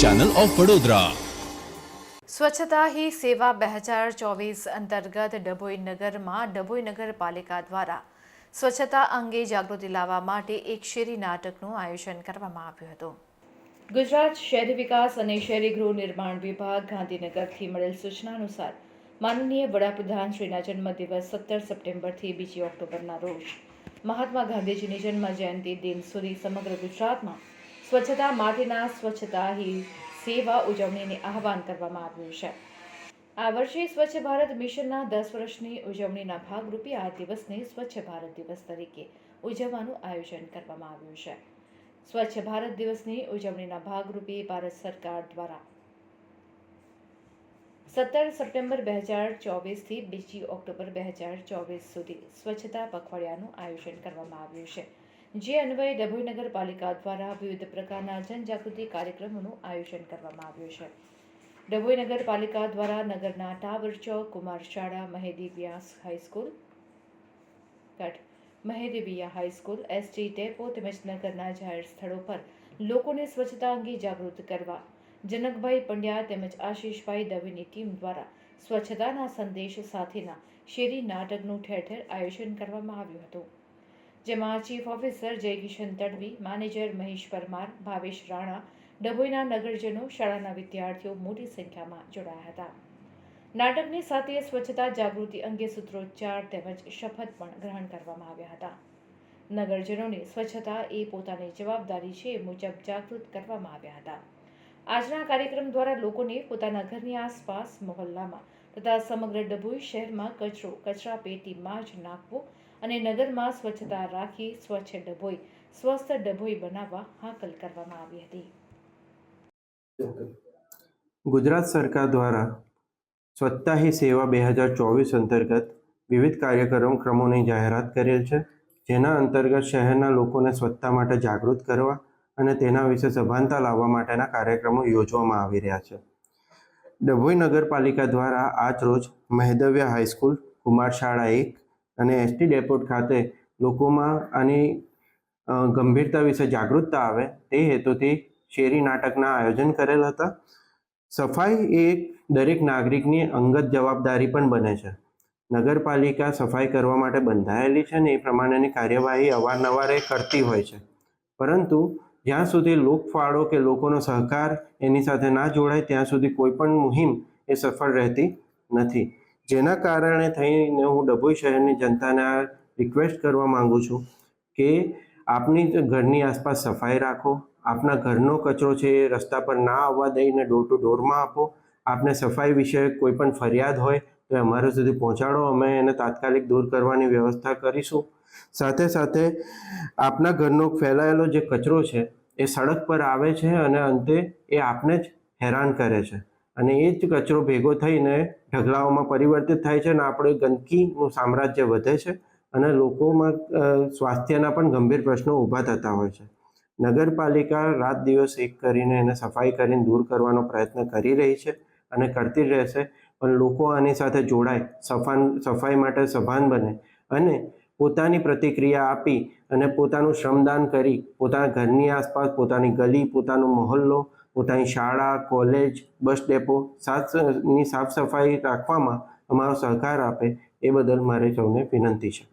Channel of Vadodara સ્વચ્છતા હી સેવા બે હજાર ચોવીસ અંતર્ગત ડભોઈ નગરમાં ડભોઈ નગરપાલિકા દ્વારા સ્વચ્છતા અંગે જાગૃતિ લાવવા માટે એક શેરી નાટકનું આયોજન કરવામાં આવ્યું હતું. ગુજરાત શહેરી વિકાસ અને શહેરી ગૃહ નિર્માણ વિભાગ ગાંધીનગરથી મળેલ સૂચના અનુસાર માનનીય વડાપ્રધાન શ્રીના જન્મદિવસ સત્તર સપ્ટેમ્બરથી બીજી ઓક્ટોબરના રોજ મહાત્મા ગાંધીજીની જન્મ જયંતિ દિન સુધી સમગ્ર ગુજરાતમાં સ્વચ્છતા માટેના સ્વચ્છતા હી સેવા ઉજવણીને આહવાન કરવામાં આવ્યું છે. આ વર્ષે સ્વચ્છ ભારત મિશનના દસ વર્ષની ઉજવણીના ભાગરૂપે આ દિવસને સ્વચ્છ ભારત દિવસ તરીકે ઉજવવાનું આયોજન કરવામાં આવ્યું છે. સ્વચ્છ ભારત દિવસની ઉજવણીના ભાગરૂપે ભારત સરકાર દ્વારા સત્તર સપ્ટેમ્બર બે હજાર ચોવીસથી બીજી ઓક્ટોબર બે હજાર ચોવીસ સુધી સ્વચ્છતા પખવાડિયાનું આયોજન કરવામાં આવ્યું છે. જે અન્વયે ડભોઈ નગરપાલિકા દ્વારા વિવિધ પ્રકારના જનજાગૃતિ કાર્યક્રમોનું આયોજન કરવામાં આવ્યું છે. ડભોઈ નગરપાલિકા દ્વારા નગરના ટાવર ચોક કુમાર શાળા Mahedi Vyas high school cut Mahedevia high school, S T depot તેમજ નગરના જાહેર સ્થળો પર લોકોને સ્વચ્છતા અંગે જાગૃત કરવા, જનકભાઈ પંડ્યા તેમજ આશીષભાઈ દવેની ટીમ દ્વારા સ્વચ્છતાના સંદેશ સાથેના શેરી નાટકનું ઠેર ઠેર આયોજન કરવામાં આવ્યું હતું. જેમાં chief officer Jaykishan Tadvi, manager Mahesh Parmar, Bhavesh Rana, ડભોઈના નગરજનો, શાળાના વિદ્યાર્થીઓ મોટી સંખ્યામાં જોડાયા હતા. નાટકની સાથે સ્વચ્છતા જાગૃતિ અંગે સૂત્રોચ્ચાર તેમજ શપથ પણ ગ્રહણ કરવામાં આવ્યા હતા. નગરજનોને સ્વચ્છતા એ પોતાની જવાબદારી છે મુજબ જાગૃત કરવામાં આવ્યા હતા. આજના કાર્યક્રમ દ્વારા લોકોને પોતાના ઘરની આસપાસ, મહોલ્લામાં તથા સમગ્ર ડભોઈ શહેરમાં કચરો કચરા પેટીમાં જ નાખવો અને નગરમાં સ્વચ્છતા રાખી સ્વચ્છ ડભોઈ, સ્વસ્થ ડભોઈ બનાવવા હાકલ કરવામાં આવી હતી. ગુજરાત સરકાર દ્વારા સ્વચ્છતા હી સેવા બે હજાર ચોવીસ અંતર્ગત વિવિધ કાર્યક્રમોની જાહેરાત કરેલ છે, જેના અંતર્ગત શહેરના લોકોને સ્વચ્છતા માટે જાગૃત કરવા અને તેના વિશે સભાનતા લાવવા માટેના કાર્યક્રમો યોજવામાં આવી રહ્યા છે. ડભોઈ નગરપાલિકા દ્વારા આજ રોજ મહેદવ્ય હાઈસ્કૂલ કુમાર શાળા એક અને એસટી ડેપોટ ખાતે લોકોમાં આની ગંભીરતા વિશે જાગૃતતા આવે તે હેતુથી શેરી નાટકના આયોજન કરેલ હતા. સફાઈ એ દરેક નાગરિકની અંગત જવાબદારી પણ બને છે. નગરપાલિકા સફાઈ કરવા માટે બંધાયેલી છે ને એ પ્રમાણેની કાર્યવાહી અવારનવાર કરતી હોય છે. પરંતુ જ્યાં સુધી લોકફાળો કે લોકોનો સહકાર એની સાથે ના જોડાય, ત્યાં સુધી કોઈ પણ મુહિમ એ સફળ રહેતી નથી. જેના કારણે થઈને હું ડભોઈ શહેરની જનતાને આ રિક્વેસ્ટ કરવા માંગુ છું કે આપની ઘરની આસપાસ સફાઈ રાખો, આપના ઘરનો કચરો છે એ રસ્તા પર ના આવવા દઈને ડોર ટુ ડોરમાં આપો, આપને સફાઈ વિશે કોઈ પણ ફરિયાદ હોય તો અમારા સુધી પહોંચાડો, અમે એને તાત્કાલિક દૂર કરવાની વ્યવસ્થા કરીશું. સાથે સાથે આપના ઘરનો ફેલાયેલો જે કચરો છે એ સડક પર આવે છે અને અંતે એ આપને જ હેરાન કરે છે. અને એ જ કચરો ભેગો થઈને ઢગલાઓમાં પરિવર્તિત થાય છે અને આપણે ગંદકીનું સામ્રાજ્ય વધે છે અને લોકોમાં સ્વાસ્થ્યના પણ ગંભીર પ્રશ્નો ઊભા થતા હોય છે. નગરપાલિકા રાત દિવસ એક કરીને એને સફાઈ કરીને દૂર કરવાનો પ્રયત્ન કરી રહી છે અને કરતી રહેશે, પણ લોકો આની સાથે જોડાય, સફાન, સફાઈ માટે સભાન બને અને પોતાની પ્રતિક્રિયા આપી અને પોતાનું શ્રમદાન કરી, પોતાના ઘરની આસપાસ, પોતાની ગલી, પોતાનો મહોલ્લો, પોતાની શાળા, કોલેજ, બસ ડેપો સાફની સાફ સફાઈ રાખવામાં અમારો સહકાર આપે એ બદલ મારે સૌને વિનંતી છે.